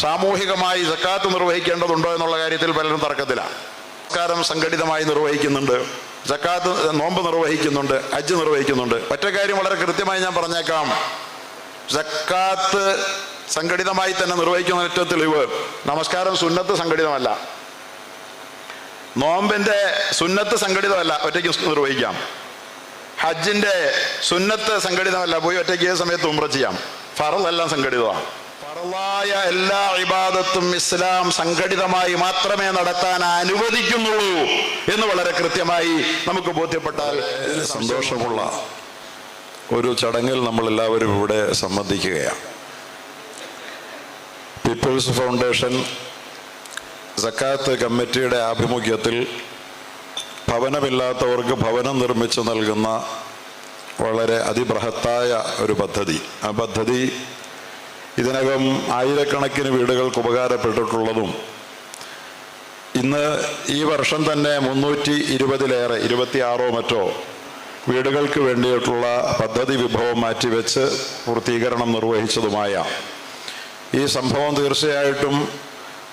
സാമൂഹികമായി സക്കാത്ത് നിർവഹിക്കേണ്ടതുണ്ടോ എന്നുള്ള കാര്യത്തിൽ പലരും തർക്കത്തിലാണ് സംസ്കാരം സംഘടിതമായി നിർവഹിക്കുന്നുണ്ട്. ജക്കാത്ത് നോമ്പ് നിർവഹിക്കുന്നുണ്ട്. അജ്ജ് നിർവഹിക്കുന്നുണ്ട്. ഒറ്റ കാര്യം വളരെ കൃത്യമായി ഞാൻ പറഞ്ഞേക്കാം. ജക്കാത്ത് സംഘടിതമായി തന്നെ നിർവഹിക്കുന്ന ഏറ്റവും തെളിവ് നമസ്കാരം സുന്നത്ത് സംഘടിതമല്ല. നോമ്പിന്റെ സുന്നത്ത് സംഘടിതമല്ല. ഒറ്റയ്ക്ക് നിർവഹിക്കാം. ഹജ്ജിന്റെ സുന്നത്ത് സംഘടിതമല്ല. പോയി ഒറ്റയ്ക്ക് സമയത്ത് ഉംറ ചെയ്യാം. ഫറലെല്ലാം സംഘടിതമാണ്. ഫറലായ എല്ലാ ഇബാദത്തും ഇസ്ലാം സംഘടിതമായി മാത്രമേ നടത്താൻ അനുവദിക്കുന്നുള്ളൂ എന്ന് വളരെ കൃത്യമായി നമുക്ക് ബോധ്യപ്പെട്ടാൽ സന്തോഷമുള്ള ഒരു ചടങ്ങിൽ നമ്മൾ എല്ലാവരും ഇവിടെ സംബന്ധിക്കുകയാണ്. പീപ്പിൾസ് ഫൗണ്ടേഷൻ സക്കാത്ത് കമ്മിറ്റിയുടെ ആഭിമുഖ്യത്തിൽ ഭവനമില്ലാത്തവർക്ക് ഭവനം നിർമ്മിച്ചു നൽകുന്ന വളരെ അതിബൃഹത്തായ ഒരു പദ്ധതി. ആ പദ്ധതി ഇതിനകം ആയിരക്കണക്കിന് വീടുകൾക്ക് ഉപകാരപ്പെട്ടിട്ടുള്ളതും ഇന്ന് ഈ വർഷം തന്നെ മുന്നൂറ്റി ഇരുപതിലേറെ ഇരുപത്തിയാറോ മറ്റോ വീടുകൾക്ക് വേണ്ടിയിട്ടുള്ള പദ്ധതി വിഭവം മാറ്റിവെച്ച് പൂർത്തീകരണം നിർവഹിച്ചതുമായ ഈ സംഭവം തീർച്ചയായിട്ടും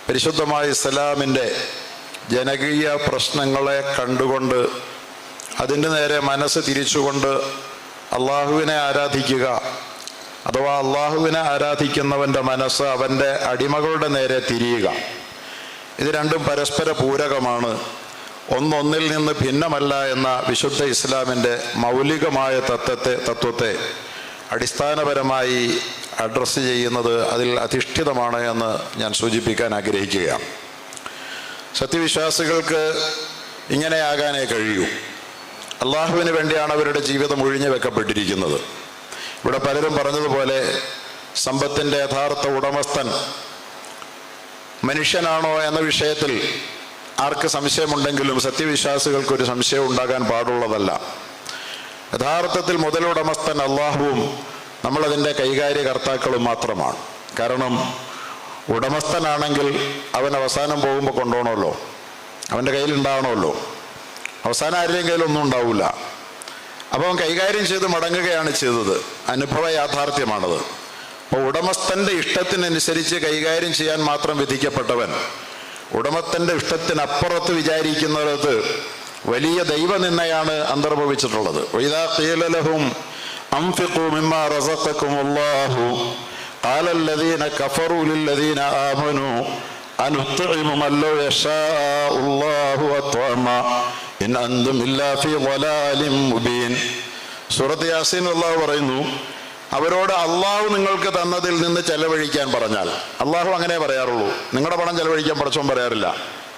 പരിശുദ്ധമായ ഇസ്ലാമിന്റെ ജനകീയ പ്രശ്നങ്ങളെ കണ്ടുകൊണ്ട് അതിന്റെ നേരെ മനസ്സ് തിരിച്ചുകൊണ്ട് അള്ളാഹുവിനെ ആരാധിക്കുക അഥവാ അള്ളാഹുവിനെ ആരാധിക്കുന്നവന്റെ മനസ്സ് അവന്റെ അടിമകളുടെ നേരെ തിരിയുക. ഇത് രണ്ടും പരസ്പര പൂരകമാണ്. ഒന്നൊന്നിൽ നിന്ന് ഭിന്നമല്ല എന്ന വിശുദ്ധ ഇസ്ലാമിന്റെ മൗലികമായ തത്വത്തെ തത്വത്തെ അടിസ്ഥാനപരമായി അഡ്രസ്സ് ചെയ്യുന്നത് അതിൽ അധിഷ്ഠിതമാണ് എന്ന് ഞാൻ സൂചിപ്പിക്കാൻ ആഗ്രഹിക്കുകയാണ്. സത്യവിശ്വാസികൾക്ക് ഇങ്ങനെയാകാനേ കഴിയൂ. അള്ളാഹുവിന് വേണ്ടിയാണ് അവരുടെ ജീവിതം ഒഴിഞ്ഞു വെക്കപ്പെട്ടിരിക്കുന്നത്. ഇവിടെ പലരും പറഞ്ഞതുപോലെ സമ്പത്തിന്റെ യഥാർത്ഥ ഉടമസ്ഥൻ മനുഷ്യനാണോ എന്ന വിഷയത്തിൽ ആർക്ക് സംശയമുണ്ടെങ്കിലും സത്യവിശ്വാസികൾക്ക് ഒരു സംശയം ഉണ്ടാകാൻ പാടുള്ളതല്ല. യഥാർത്ഥത്തിൽ മുതലുടമസ്ഥൻ അള്ളാഹുവും നമ്മളതിന്റെ കൈകാര്യകർത്താക്കളും മാത്രമാണ്. കാരണം ഉടമസ്ഥനാണെങ്കിൽ അവൻ അവസാനം പോകുമ്പോൾ കൊണ്ടുപോകണമല്ലോ അവന്റെ കയ്യിലുണ്ടാവണമല്ലോ അവസാനം ആരുടെയും കയ്യിലൊന്നും ഉണ്ടാവില്ല അപ്പോൾ അവൻ കൈകാര്യം ചെയ്ത് മടങ്ങുകയാണ് ചെയ്തത് അനുഭവ യാഥാർത്ഥ്യമാണത് അപ്പോൾ ഉടമസ്ഥൻ്റെ ഇഷ്ടത്തിനനുസരിച്ച് കൈകാര്യം ചെയ്യാൻ മാത്രം വിധിക്കപ്പെട്ടവൻ ഉടമസ്ഥൻ്റെ ഇഷ്ടത്തിനപ്പുറത്ത് വിചാരിക്കുന്നത് വലിയ ദൈവനിന്ദയാണ് അന്തർഭവിച്ചിട്ടുള്ളത് വൈദാ ഖീലലഹും അൻഫിഖൂ മിമ്മാ റസഖക്കുമുല്ലാഹു قال الذين كفروا للذين آمنوا أنطعم من لو يشاء الله أطعما ഇൻ വലാലിം മുബീൻ. സൂറത്ത് യാസീൻ അള്ളാഹു പറയുന്നു അവരോട് അള്ളാഹു നിങ്ങൾക്ക് തന്നതിൽ നിന്ന് ചെലവഴിക്കാൻ പറഞ്ഞാൽ. അള്ളാഹു അങ്ങനെ പറയാറുള്ളൂ നിങ്ങളുടെ പണം ചെലവഴിക്കാൻ പഠിച്ചോൻ പറയാറില്ല.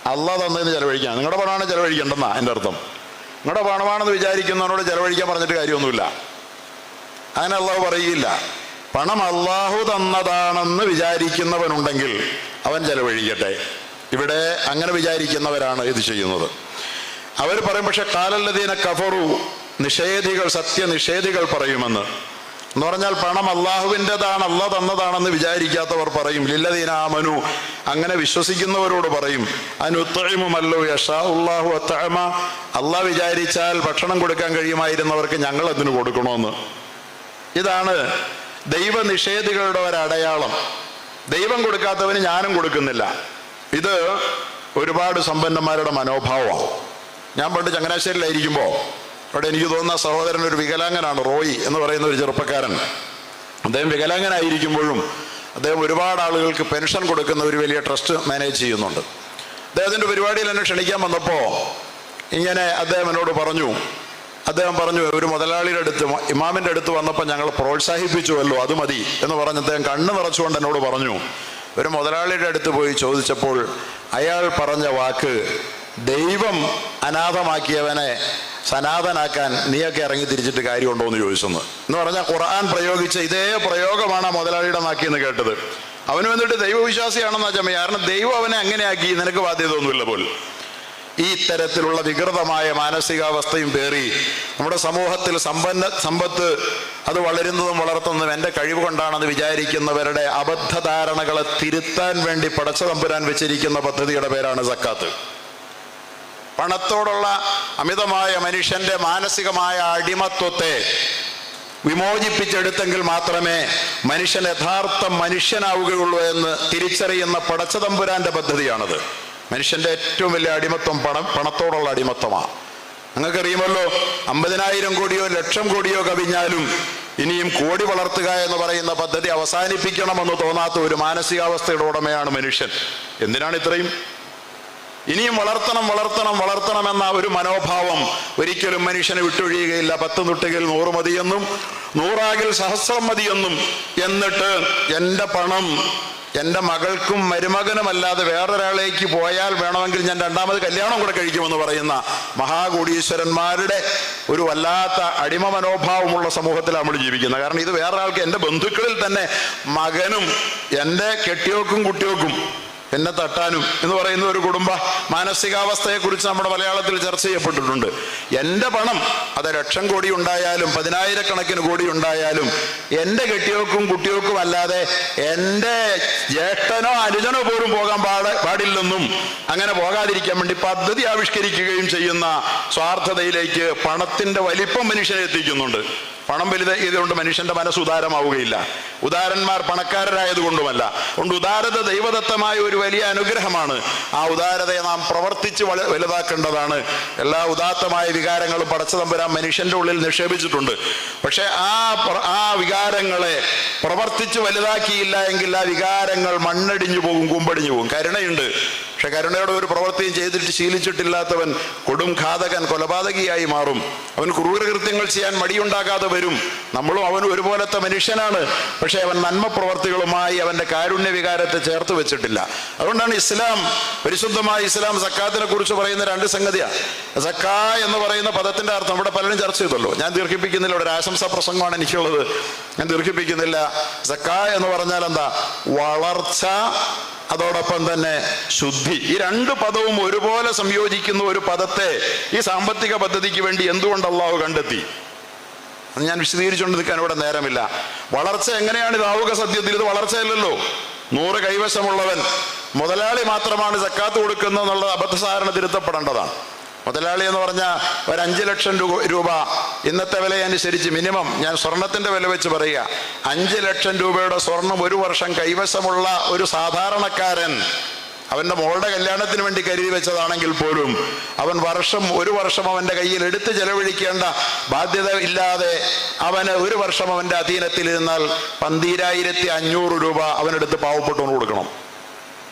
അള്ളാഹ് തന്നതിന് ചെലവഴിക്കാൻ നിങ്ങളുടെ പണമാണ് ചെലവഴിക്കേണ്ടെന്നാ എന്റെ അർത്ഥം. നിങ്ങളുടെ പണമാണെന്ന് വിചാരിക്കുന്നവരോട് ചെലവഴിക്കാൻ പറഞ്ഞിട്ട് കാര്യമൊന്നുമില്ല. അങ്ങനെ അള്ളാഹു പറയുകയില്ല. പണം അള്ളാഹു തന്നതാണെന്ന് വിചാരിക്കുന്നവനുണ്ടെങ്കിൽ അവൻ ചെലവഴിക്കട്ടെ. ഇവിടെ അങ്ങനെ വിചാരിക്കുന്നവരാണ് ഇത് ചെയ്യുന്നത്. അവർ പറയും പക്ഷെ കാലല്ലതീന കഫറു. നിഷേധികൾ സത്യനിഷേധികൾ പറയുമെന്ന്. എന്ന് പറഞ്ഞാൽ പണം അള്ളാഹുവിന്റെതാണ് അല്ല തന്നതാണെന്ന് വിചാരിക്കാത്തവർ പറയും. ലില്ലദീന ആമനു. അങ്ങനെ വിശ്വസിക്കുന്നവരോട് പറയും. അനുത്തഴിമുമല്ലോ യഷാ ഉള്ളാഹു അത്തഴമ അള്ളാഹ് വിചാരിച്ചാൽ ഭക്ഷണം കൊടുക്കാൻ കഴിയുമായിരുന്നവർക്ക് ഞങ്ങൾ അതിന് കൊടുക്കണമെന്ന്. ഇതാണ് ദൈവനിഷേധികളുടെ ഒരടയാളം. ദൈവം കൊടുക്കാത്തവന് ഞാനും കൊടുക്കുന്നില്ല. ഇത് ഒരുപാട് സമ്പന്നന്മാരുടെ മനോഭാവമാണ്. ഞാൻ പണ്ട് ചങ്ങനാശ്ശേരിയിലായിരിക്കുമ്പോൾ അവിടെ എനിക്ക് തോന്നുന്ന സഹോദരൻ ഒരു വികലാംഗനാണ് റോയി എന്ന് പറയുന്ന ഒരു ചെറുപ്പക്കാരൻ. അദ്ദേഹം വികലാംഗനായിരിക്കുമ്പോഴും അദ്ദേഹം ഒരുപാട് ആളുകൾക്ക് പെൻഷൻ കൊടുക്കുന്ന ഒരു വലിയ ട്രസ്റ്റ് മാനേജ് ചെയ്യുന്നുണ്ട്. അദ്ദേഹത്തിന്റെ പരിപാടിയിൽ എന്നെ ക്ഷണിക്കാൻ വന്നപ്പോൾ ഇങ്ങനെ അദ്ദേഹം എന്നോട് പറഞ്ഞു അദ്ദേഹം പറഞ്ഞു ഒരു മുതലാളിയുടെ അടുത്ത് ഇമാമിന്റെ അടുത്ത് വന്നപ്പോൾ ഞങ്ങൾ പ്രോത്സാഹിപ്പിച്ചുവല്ലോ അത് മതി എന്ന് പറഞ്ഞ് അദ്ദേഹം കണ്ണ് നിറച്ചുകൊണ്ട് എന്നോട് പറഞ്ഞു. ഒരു മുതലാളിയുടെ അടുത്ത് പോയി ചോദിച്ചപ്പോൾ അയാൾ പറഞ്ഞ വാക്ക് ദൈവം അനാഥമാക്കിയവനെ സനാതനാക്കാൻ നീയൊക്കെ ഇറങ്ങി തിരിച്ചിട്ട് കാര്യമുണ്ടോ എന്ന് ചോദിച്ചെന്ന്. എന്ന് പറഞ്ഞാൽ ഖുർആൻ പ്രയോഗിച്ച ഇതേ പ്രയോഗമാണ് മുതലാളിയുടെ നാക്കിയെന്ന് കേട്ടത്. അവന് വന്നിട്ട് ദൈവവിശ്വാസിയാണെന്നാ ചമ്മ. കാരണം ദൈവം അവനെ അങ്ങനെയാക്കി നിനക്ക് ബാധ്യത ഒന്നുമില്ല പോലും. ഈ ഇത്തരത്തിലുള്ള വികൃതമായ മാനസികാവസ്ഥയും പേറി നമ്മുടെ സമൂഹത്തിൽ സമ്പന്ന സമ്പത്ത് അത് വളരുന്നതും വളർത്തുന്നതും എന്റെ കഴിവ് കൊണ്ടാണെന്ന് വിചാരിക്കുന്നവരുടെ അബദ്ധധാരണകളെ തിരുത്താൻ വേണ്ടി പടച്ച തമ്പുരാൻ വെച്ചിരിക്കുന്ന പദ്ധതിയുടെ പേരാണ് സക്കാത്ത്. പണത്തോടുള്ള അമിതമായ മനുഷ്യന്റെ മാനസികമായ അടിമത്വത്തെ വിമോചിപ്പിച്ചെടുത്തെങ്കിൽ മാത്രമേ മനുഷ്യൻ യഥാർത്ഥ മനുഷ്യനാവുകയുള്ളൂ എന്ന് തിരിച്ചറിയുന്ന പടച്ചതമ്പുരാന്റെ പദ്ധതിയാണത്. മനുഷ്യന്റെ ഏറ്റവും വലിയ അടിമത്വം പണം പണത്തോടുള്ള അടിമത്വമാണ് നിങ്ങൾക്കറിയുമല്ലോ അമ്പതിനായിരം കോടിയോ ലക്ഷം കോടിയോ കവിഞ്ഞാലും ഇനിയും കോടി വളർത്തുക എന്ന് പറയുന്ന പദ്ധതി അവസാനിപ്പിക്കണമെന്ന് തോന്നാത്ത ഒരു മാനസികാവസ്ഥയുടെ ഉടമയാണ് മനുഷ്യൻ. എന്തിനാണ് ഇത്രയും? ഇനിയും വളർത്തണം വളർത്തണം വളർത്തണം എന്ന ഒരു മനോഭാവം ഒരിക്കലും മനുഷ്യനെ വിട്ടൊഴിയുകയില്ല. പത്ത് തൊട്ടുകിൽ നൂറ് മതിയെന്നും നൂറാകിൽ സഹസ്രം മതിയെന്നും എന്നിട്ട് എന്റെ പണം എന്റെ മകൾക്കും മരുമകനുമല്ലാതെ വേറൊരാളേക്ക് പോയാൽ വേണമെങ്കിൽ ഞാൻ രണ്ടാമത് കല്യാണം കൂടെ കഴിക്കുമെന്ന് പറയുന്ന മഹാകോടീശ്വരന്മാരുടെ ഒരു വല്ലാത്ത അടിമ മനോഭാവമുള്ള സമൂഹത്തിലാണ് നമ്മൾ ജീവിക്കുന്നത്. കാരണം ഇത് വേറൊരാൾക്ക് എന്റെ ബന്ധുക്കളിൽ തന്നെ മകനും എന്റെ കെട്ടിയോക്കും കുട്ടിയോക്കും എന്നെ തട്ടാനും എന്ന് പറയുന്ന ഒരു കുടുംബ മാനസികാവസ്ഥയെ കുറിച്ച് നമ്മുടെ മലയാളത്തിൽ ചർച്ച ചെയ്യപ്പെട്ടിട്ടുണ്ട്. എന്റെ പണം അത് ലക്ഷം കോടി ഉണ്ടായാലും പതിനായിരക്കണക്കിന് കോടി ഉണ്ടായാലും എന്റെ കെട്ടിയോക്കും കുട്ടിയോക്കും അല്ലാതെ എന്റെ ജ്യേഷ്ഠനോ അനുജനോ പോലും പോകാൻ പാട പാടില്ലെന്നും അങ്ങനെ പോകാതിരിക്കാൻ വേണ്ടി പദ്ധതി ആവിഷ്കരിക്കുകയും ചെയ്യുന്ന സ്വാർത്ഥതയിലേക്ക് പണത്തിന്റെ വലിപ്പം മനുഷ്യനെ എത്തിക്കുന്നുണ്ട്. പണം വലുത് ഇതുകൊണ്ട് മനുഷ്യന്റെ മനസ്സ് ഉദാരമാവുകയില്ല. ഉദാരന്മാർ പണക്കാരരായതുകൊണ്ടുമല്ല അതുകൊണ്ട് ഉദാരത ദൈവദത്തമായ ഒരു വലിയ അനുഗ്രഹമാണ്. ആ ഉദാരതയെ നാം പ്രവർത്തിച്ച് വലുതാക്കേണ്ടതാണ്. എല്ലാ ഉദാത്തമായ വികാരങ്ങളും പടച്ചതമ്പുരാൻ മനുഷ്യന്റെ ഉള്ളിൽ നിക്ഷേപിച്ചിട്ടുണ്ട്. പക്ഷെ ആ ആ വികാരങ്ങളെ പ്രവർത്തിച്ച് വലുതാക്കിയില്ല എങ്കിൽ ആ വികാരങ്ങൾ മണ്ണടിഞ്ഞു പോകും കുമ്പടിഞ്ഞു പോകും. കരുണയുണ്ട്. പക്ഷെ കരുണയുടെ ഒരു പ്രവൃത്തിയും ചെയ്തിട്ട് ശീലിച്ചിട്ടില്ലാത്തവൻ കൊടും ഘാതകൻ കൊലപാതകിയായി മാറും. അവൻ ക്രൂരകൃത്യങ്ങൾ ചെയ്യാൻ മടിയുണ്ടാകാതെ വരും. നമ്മളും അവൻ ഒരുപോലത്തെ മനുഷ്യനാണ്. പക്ഷെ അവൻ നന്മ പ്രവർത്തികളുമായി അവന്റെ കാരുണ്യ വികാരത്തെ ചേർത്ത് വെച്ചിട്ടില്ല. അതുകൊണ്ടാണ് ഇസ്ലാം പരിശുദ്ധമായ ഇസ്ലാം സക്കാത്തിനെ കുറിച്ച് പറയുന്ന രണ്ട് സംഗതിയാണ് സക്കാ എന്ന് പറയുന്ന പദത്തിന്റെ അർത്ഥം ഇവിടെ പലരും ചർച്ച ചെയ്തല്ലോ ഞാൻ ദീർഘിപ്പിക്കുന്നില്ല. ഒരു ആശംസാ പ്രസംഗമാണ് എനിക്കുള്ളത്. ഞാൻ ദീർഘിപ്പിക്കുന്നില്ല. സക്കാ എന്ന് പറഞ്ഞാൽ എന്താ? വളർച്ച അതോടൊപ്പം തന്നെ ശുദ്ധി. ഈ രണ്ട് പദവും ഒരുപോലെ സംയോജിക്കുന്ന ഒരു പദത്തെ ഈ സാമ്പത്തിക പദ്ധതിക്ക് വേണ്ടി എന്തുകൊണ്ട് അള്ളാഹു കണ്ടെത്തി? അത് ഞാൻ വിശദീകരിച്ചുകൊണ്ട് നിൽക്കാൻ ഇവിടെ നേരമില്ല. വളർച്ച എങ്ങനെയാണ് ഇതാവുക സത്യത്തിൽ? ഇത് വളർച്ചയല്ലല്ലോ. നൂറ് കൈവശമുള്ളവൻ മുതലാളി മാത്രമാണ് സക്കാത്ത് കൊടുക്കുന്നത് എന്നുള്ളത് അബദ്ധസാരണ തിരുത്തപ്പെടേണ്ടതാണ് മുതലാളി എന്ന് പറഞ്ഞാൽ ഒരു അഞ്ച് ലക്ഷം രൂപ ഇന്നത്തെ വില അനുസരിച്ച് മിനിമം ഞാൻ സ്വർണത്തിന്റെ വില വെച്ച് പറയുക. അഞ്ച് ലക്ഷം രൂപയുടെ സ്വർണം ഒരു വർഷം കൈവശമുള്ള ഒരു സാധാരണക്കാരൻ അവന്റെ മോളുടെ കല്യാണത്തിന് വേണ്ടി കരുതി വെച്ചതാണെങ്കിൽ പോലും അവൻ വർഷം ഒരു വർഷം അവന്റെ കയ്യിൽ എടുത്ത് ചെലവഴിക്കേണ്ട ബാധ്യത ഇല്ലാതെ അവന് ഒരു വർഷം അവന്റെ അധീനത്തിൽ ഇരുന്നാൽ പന്തീരായിരത്തി അഞ്ഞൂറ് രൂപ അവനെടുത്ത് പാവപ്പെട്ടവന് കൊടുക്കണം.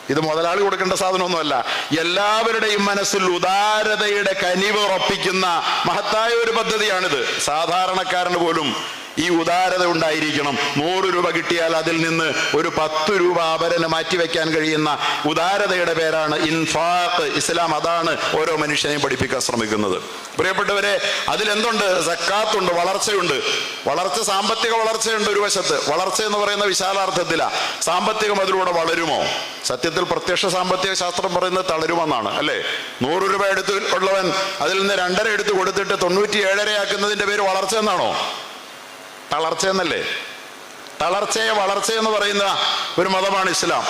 ഇത് മുതലാളി കൊടുക്കേണ്ട സാധനമൊന്നുമല്ല. എല്ലാവരുടെയും മനസ്സിൽ ഉദാരതയുടെ കനിവ് ഉറപ്പിക്കുന്ന മഹത്തായ ഒരു പദ്ധതിയാണിത്. സാധാരണക്കാരന് പോലും ഈ ഉദാരത ഉണ്ടായിരിക്കണം. നൂറ് രൂപ കിട്ടിയാൽ അതിൽ നിന്ന് ഒരു പത്ത് രൂപ അവരന് മാറ്റിവെക്കാൻ കഴിയുന്ന ഉദാരതയുടെ പേരാണ് ഇൻഫാഖ് ഇസ്ലാം. അതാണ് ഓരോ മനുഷ്യനെയും പഠിപ്പിക്കാൻ ശ്രമിക്കുന്നത്. പ്രിയപ്പെട്ടവരെ അതിലെന്തുണ്ട്? സക്കാത്തുണ്ട് വളർച്ചയുണ്ട്. വളർച്ച സാമ്പത്തിക വളർച്ചയുണ്ട് ഒരു വശത്ത്. വളർച്ച എന്ന് പറയുന്ന വിശാലാർത്ഥത്തിലാ. സാമ്പത്തികം അതിലൂടെ വളരുമോ? സത്യത്തിൽ പ്രത്യക്ഷ സാമ്പത്തിക ശാസ്ത്രം പറയുന്നത് തളരുമെന്നാണ് അല്ലേ? നൂറ് രൂപ എടുത്ത് ഉള്ളവൻ അതിൽ നിന്ന് രണ്ടര എടുത്ത് കൊടുത്തിട്ട് തൊണ്ണൂറ്റി ഏഴര ആക്കുന്നതിന്റെ പേര് വളർച്ച എന്നാണോ? തളർച്ച എന്നല്ലേ തളർച്ചയെ വളർച്ച എന്ന് പറയുന്ന ഒരു മതമാണ് ഇസ്ലാം.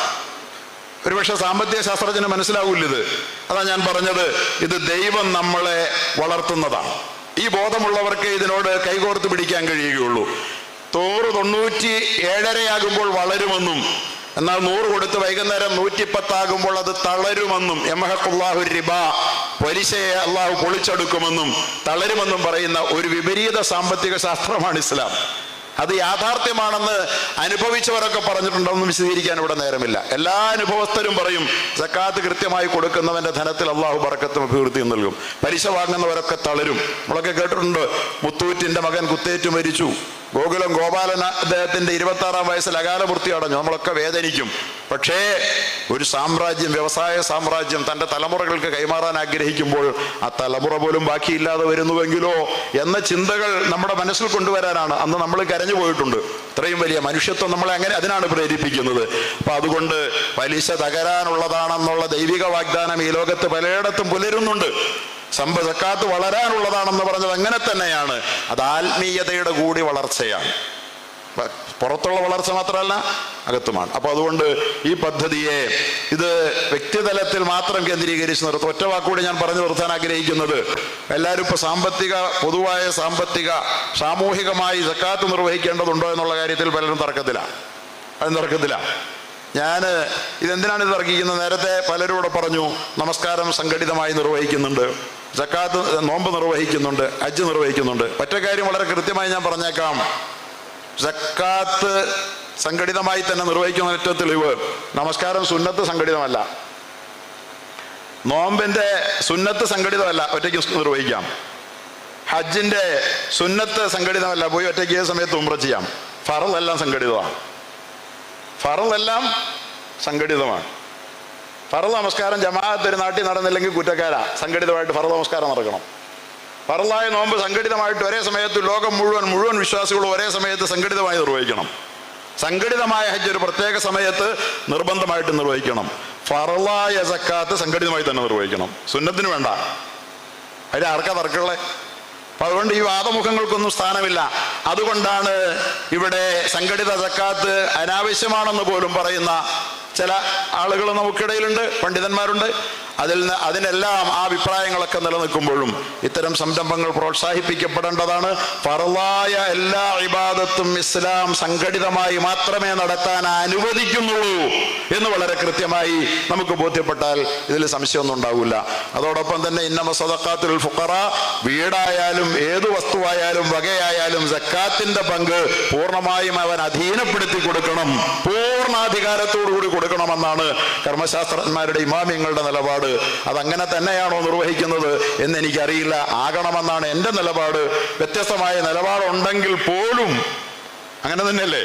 ഒരുപക്ഷെ സാമ്പത്തിക ശാസ്ത്രജ്ഞന് മനസ്സിലാവില്ല ഇത്. അതാ ഞാൻ പറഞ്ഞത് ഇത് ദൈവം നമ്മളെ വളർത്തുന്നതാണ്. ഈ ബോധമുള്ളവർക്ക് ഇതിനോട് കൈകോർത്ത് പിടിക്കാൻ കഴിയുകയുള്ളൂ. തോറ് തൊണ്ണൂറ്റി ഏഴരയാകുമ്പോൾ വളരുമെന്നും എന്നാൽ നൂറ് കൊടുത്ത് വൈകുന്നേരം നൂറ്റിപ്പത്താകുമ്പോൾ അത് തളരുമെന്നും യമഹക്കുല്ലാഹു റിബ പലിശയെ അള്ളാഹു പൊളിച്ചെടുക്കുമെന്നും തളരുമെന്നും പറയുന്ന ഒരു വിപരീത സാമ്പത്തിക ശാസ്ത്രമാണ് ഇസ്ലാം. അത് യാഥാർത്ഥ്യമാണെന്ന് അനുഭവിച്ചവരൊക്കെ പറഞ്ഞിട്ടുണ്ടെന്ന് വിശദീകരിക്കാൻ ഇവിടെ നേരമില്ല. എല്ലാ അനുഭവസ്ഥരും പറയും സക്കാത്ത് കൃത്യമായി കൊടുക്കുന്നവന്റെ ധനത്തിൽ അള്ളാഹു പറക്കത്തും അഭിവൃദ്ധിയും നൽകും. പലിശ വാങ്ങുന്നവരൊക്കെ തളരും. നമ്മളൊക്കെ കേട്ടിട്ടുണ്ട് മുത്തൂറ്റിന്റെ മകൻ കുത്തേറ്റു മരിച്ചു. ഗോകുലം ഗോപാലൻ അദ്ദേഹത്തിന്റെ ഇരുപത്തി ആറാം വയസ്സിൽ അകാലപൂർത്തി അടഞ്ഞു. നമ്മളൊക്കെ വേദനിക്കും. പക്ഷേ ഒരു സാമ്രാജ്യം വ്യവസായ സാമ്രാജ്യം തന്റെ തലമുറകൾക്ക് കൈമാറാൻ ആഗ്രഹിക്കുമ്പോൾ ആ തലമുറ പോലും ബാക്കിയില്ലാതെ വരുന്നുവെങ്കിലോ എന്ന ചിന്തകൾ നമ്മുടെ മനസ്സിൽ കൊണ്ടുവരാനാണ് അന്ന് നമ്മൾ കരഞ്ഞു പോയിട്ടുണ്ട്. ഇത്രയും വലിയ മനുഷ്യത്വം നമ്മളെ അങ്ങനെ അതിനാണ് പ്രേരിപ്പിക്കുന്നത്. അപ്പം അതുകൊണ്ട് പലിശ തകരാനുള്ളതാണെന്നുള്ള ദൈവിക വാഗ്ദാനം ഈ ലോകത്ത് പലയിടത്തും പുലരുന്നുണ്ട്. സമ്പ സക്കാത്ത് വളരാനുള്ളതാണെന്ന് പറഞ്ഞത് അങ്ങനെ തന്നെയാണ്. അത് ആത്മീയതയുടെ കൂടി വളർച്ചയാണ്. പുറത്തുള്ള വളർച്ച മാത്രമല്ല അകത്തുമാണ്. അപ്പോൾ അതുകൊണ്ട് ഈ പദ്ധതിയെ ഇത് വ്യക്തിതലത്തിൽ മാത്രം കേന്ദ്രീകരിച്ച് നിർത്തും ഒറ്റ വാക്കുകൂടി ഞാൻ പറഞ്ഞു നിർത്താൻ ആഗ്രഹിക്കുന്നത്. എല്ലാവരും ഇപ്പോൾ സാമ്പത്തിക പൊതുവായ സാമ്പത്തിക സാമൂഹികമായി സക്കാത്ത് നിർവഹിക്കേണ്ടതുണ്ടോ എന്നുള്ള കാര്യത്തിൽ പലരും തർക്കത്തില്ല അത് തർക്കത്തില്ല ഞാൻ ഇതെന്തിനാണ് ഇത് തർക്കിക്കുന്നത്? നേരത്തെ പലരും ഇവിടെ പറഞ്ഞു നമസ്കാരം സംഘടിതമായി നിർവഹിക്കുന്നുണ്ട്. ജക്കാത്ത് നോമ്പ് നിർവഹിക്കുന്നുണ്ട് ഹജ്ജ് നിർവഹിക്കുന്നുണ്ട്. ഒറ്റ കാര്യം വളരെ കൃത്യമായി ഞാൻ പറഞ്ഞേക്കാം. ജക്കാത്ത് സംഘടിതമായി തന്നെ നിർവഹിക്കുന്ന ഏറ്റവും തെളിവ്. നമസ്കാരം സുന്നത്ത് സംഘടിതമല്ല. നോമ്പിന്റെ സുന്നത്ത് സംഘടിതമല്ല ഒറ്റയ്ക്ക് നിർവഹിക്കാം. ഹജ്ജിന്റെ സുന്നത്ത് സംഘടിതമല്ല പോയി ഒറ്റയ്ക്ക് ഏത് സമയത്ത് ഉമ്ര ചെയ്യാം. ഫറലെല്ലാം സംഘടിതമാണ്. ഫറലെല്ലാം സംഘടിതമാണ്. ഫറൽ നമസ്കാരം ജമാഅത്ത് ഒരു നാട്ടിൽ നടന്നില്ലെങ്കിൽ കുറ്റക്കാരാ. സംഘടിതമായിട്ട് ഫറൽ നമസ്കാരം നടക്കണം. ഫറലായ നോമ്പ് സംഘടിതമായിട്ട് ഒരേ സമയത്ത് ലോകം മുഴുവൻ മുഴുവൻ വിശ്വാസികളും ഒരേ സമയത്ത് സംഘടിതമായി നിർവഹിക്കണം. സംഘടിതമായ ഹജ്ജ് ഒരു പ്രത്യേക സമയത്ത് നിർബന്ധമായിട്ട് നിർവഹിക്കണം. ഫറലായ സക്കാത്ത് സംഘടിതമായി തന്നെ നിർവഹിക്കണം. സുന്നത്തിന് വേണ്ട. അതിൽ ആർക്കാ തർക്കമുള്ളത് അപ്പൊ അതുകൊണ്ട് ഈ വാദമുഖങ്ങൾക്കൊന്നും സ്ഥാനമില്ല. അതുകൊണ്ടാണ് ഇവിടെ സംഘടിത സക്കാത്ത് അനാവശ്യമാണെന്ന് പോലും പറയുന്ന ചില ആളുകൾ നമുക്കിടയിലുണ്ട് പണ്ഡിതന്മാരുണ്ട്. അതിൽ നിന്ന് അതിനെല്ലാം ആ അഭിപ്രായങ്ങളൊക്കെ നിലനിൽക്കുമ്പോഴും ഇത്തരം സംരംഭങ്ങൾ പ്രോത്സാഹിപ്പിക്കപ്പെടേണ്ടതാണ്. ഫറലായ എല്ലാ ഇബാദത്തും ഇസ്ലാം സംഘടിതമായി മാത്രമേ നടത്താൻ അനുവദിക്കുന്നുള്ളൂ എന്ന് വളരെ കൃത്യമായി നമുക്ക് ബോധ്യപ്പെട്ടാൽ ഇതിൽ സംശയമൊന്നും ഉണ്ടാവില്ല. അതോടൊപ്പം തന്നെ ഇന്നമ സദക്കാത്തുൽ ഫുക്കറ വീടായാലും ഏതു വസ്തുവായാലും വകയായാലും സക്കാത്തിന്റെ പങ്ക് പൂർണമായും അവൻ അധീനപ്പെടുത്തി കൊടുക്കണം. പൂർണാധികാരത്തോടു കൂടി കൊടുക്കണമെന്നാണ് കർമ്മശാസ്ത്രജ്ഞന്മാരുടെ ഇമാമ്യങ്ങളുടെ നിലപാട്. അതങ്ങനെ തന്നെയാണോ നിർവഹിക്കുന്നത് എന്ന് എനിക്കറിയില്ല ആകണമെന്നാണ് എന്റെ നിലപാട്. വ്യത്യസ്തമായ നിലപാടുണ്ടെങ്കിൽ പോലും അങ്ങനെ തന്നെയല്ലേ?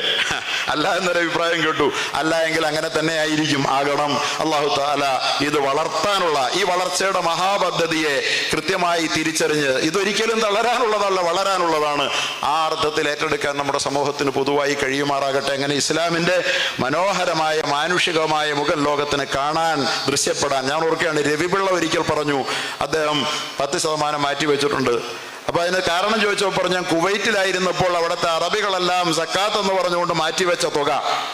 അല്ല എന്നൊരു അഭിപ്രായം കേട്ടു. അല്ല എങ്കിൽ അങ്ങനെ തന്നെ ആയിരിക്കും ആകണം. അള്ളാഹു താല ഇത് വളർത്താനുള്ള ഈ വളർച്ചയുടെ മഹാപദ്ധതിയെ കൃത്യമായി തിരിച്ചറിഞ്ഞ് ഇതൊരിക്കലും തളരാനുള്ളതല്ല വളരാനുള്ളതാണ്. ആ അർത്ഥത്തിൽ ഏറ്റെടുക്കാൻ നമ്മുടെ സമൂഹത്തിന് പൊതുവായി കഴിയുമാറാകട്ടെ. അങ്ങനെ ഇസ്ലാമിന്റെ മനോഹരമായ മാനുഷികമായ മുഗൾ ലോകത്തിന് കാണാൻ ദൃശ്യപ്പെടാൻ. ഞാൻ ഓർക്കുകയാണ് രവിപിള്ള ഒരിക്കൽ പറഞ്ഞു. അദ്ദേഹം പത്ത് ശതമാനം മാറ്റി വെച്ചിട്ടുണ്ട് അപ്പൊ അതിന് കാരണം ചോദിച്ചപ്പോൾ പറഞ്ഞു ഞാൻ കുവൈറ്റിലായിരുന്നപ്പോൾ അവിടുത്തെ അറബികളെല്ലാം സക്കാത്ത് എന്ന് പറഞ്ഞുകൊണ്ട് മാറ്റിവെച്ച തുക.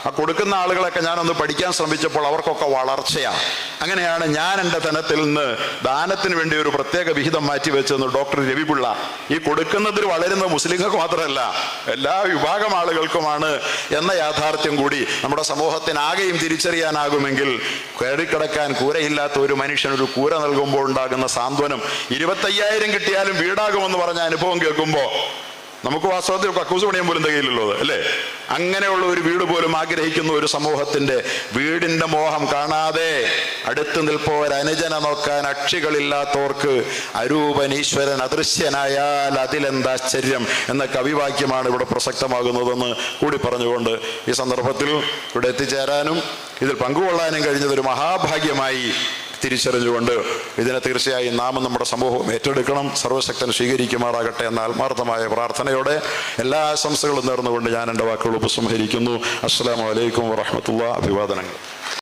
ആ കൊടുക്കുന്ന ആളുകളൊക്കെ ഞാനൊന്ന് പഠിക്കാൻ ശ്രമിച്ചപ്പോൾ അവർക്കൊക്കെ വളർച്ചയാണ്. അങ്ങനെയാണ് ഞാൻ എന്റെ ധനത്തിൽ നിന്ന് ദാനത്തിന് വേണ്ടി ഒരു പ്രത്യേക വിഹിതം മാറ്റിവെച്ചെന്ന് ഡോക്ടർ രവിപിള്ള. ഈ കൊടുക്കുന്നതിൽ വളരുന്ന മുസ്ലിങ്ങൾക്ക് മാത്രമല്ല എല്ലാ വിഭാഗം ആളുകൾക്കുമാണ് എന്ന യാഥാർത്ഥ്യം കൂടി നമ്മുടെ സമൂഹത്തിനാകെയും തിരിച്ചറിയാനാകുമെങ്കിൽ കയറിക്കിടക്കാൻ കൂരയില്ലാത്ത ഒരു മനുഷ്യൻ ഒരു കൂര നൽകുമ്പോൾ ഉണ്ടാകുന്ന സാന്ത്വനം ഇരുപത്തയ്യായിരം കിട്ടിയാലും വീടാകുമെന്ന് പറഞ്ഞ അനുഭവം കേൾക്കുമ്പോൾ നമുക്ക് വാസ്തവത്തിൽ കക്കൂസ് പണിയാൻ പോലും തികയില്ലല്ലോ അല്ലേ? അങ്ങനെയുള്ള ഒരു വീട് പോലും ആഗ്രഹിക്കുന്ന ഒരു സമൂഹത്തിന്റെ വീടിന്റെ മോഹം കാണാതെ അടുത്ത് നിൽപ്പോർ അനുജന നോക്കാൻ അക്ഷികളില്ലാത്തവർക്ക് അരൂപൻ ഈശ്വരൻ അദൃശ്യനായാൽ അതിലെന്താശ്ചര്യം എന്ന കവിവാക്യമാണ് ഇവിടെ പ്രസക്തമാകുന്നതെന്ന് കൂടി പറഞ്ഞുകൊണ്ട് ഈ സന്ദർഭത്തിൽ ഇവിടെ എത്തിച്ചേരാനും ഇതിൽ പങ്കുകൊള്ളാനും കഴിഞ്ഞത് ഒരു മഹാഭാഗ്യമായി തിരിച്ചറിഞ്ഞുകൊണ്ട് ഇതിനെ തീർച്ചയായും നാമം നമ്മുടെ സമൂഹം ഏറ്റെടുക്കണം സർവശക്തൻ സ്വീകരിക്കുമാറാകട്ടെ എന്ന ആത്മാർത്ഥമായ പ്രാർത്ഥനയോടെ എല്ലാ ആശംസകളും നേർന്നുകൊണ്ട് ഞാൻ എന്റെ വാക്കുകൾ ഉപസംഹരിക്കുന്നു. അസ്സാം വലൈക്കും വാഹമത്തുള്ള അഭിവാദനങ്ങൾ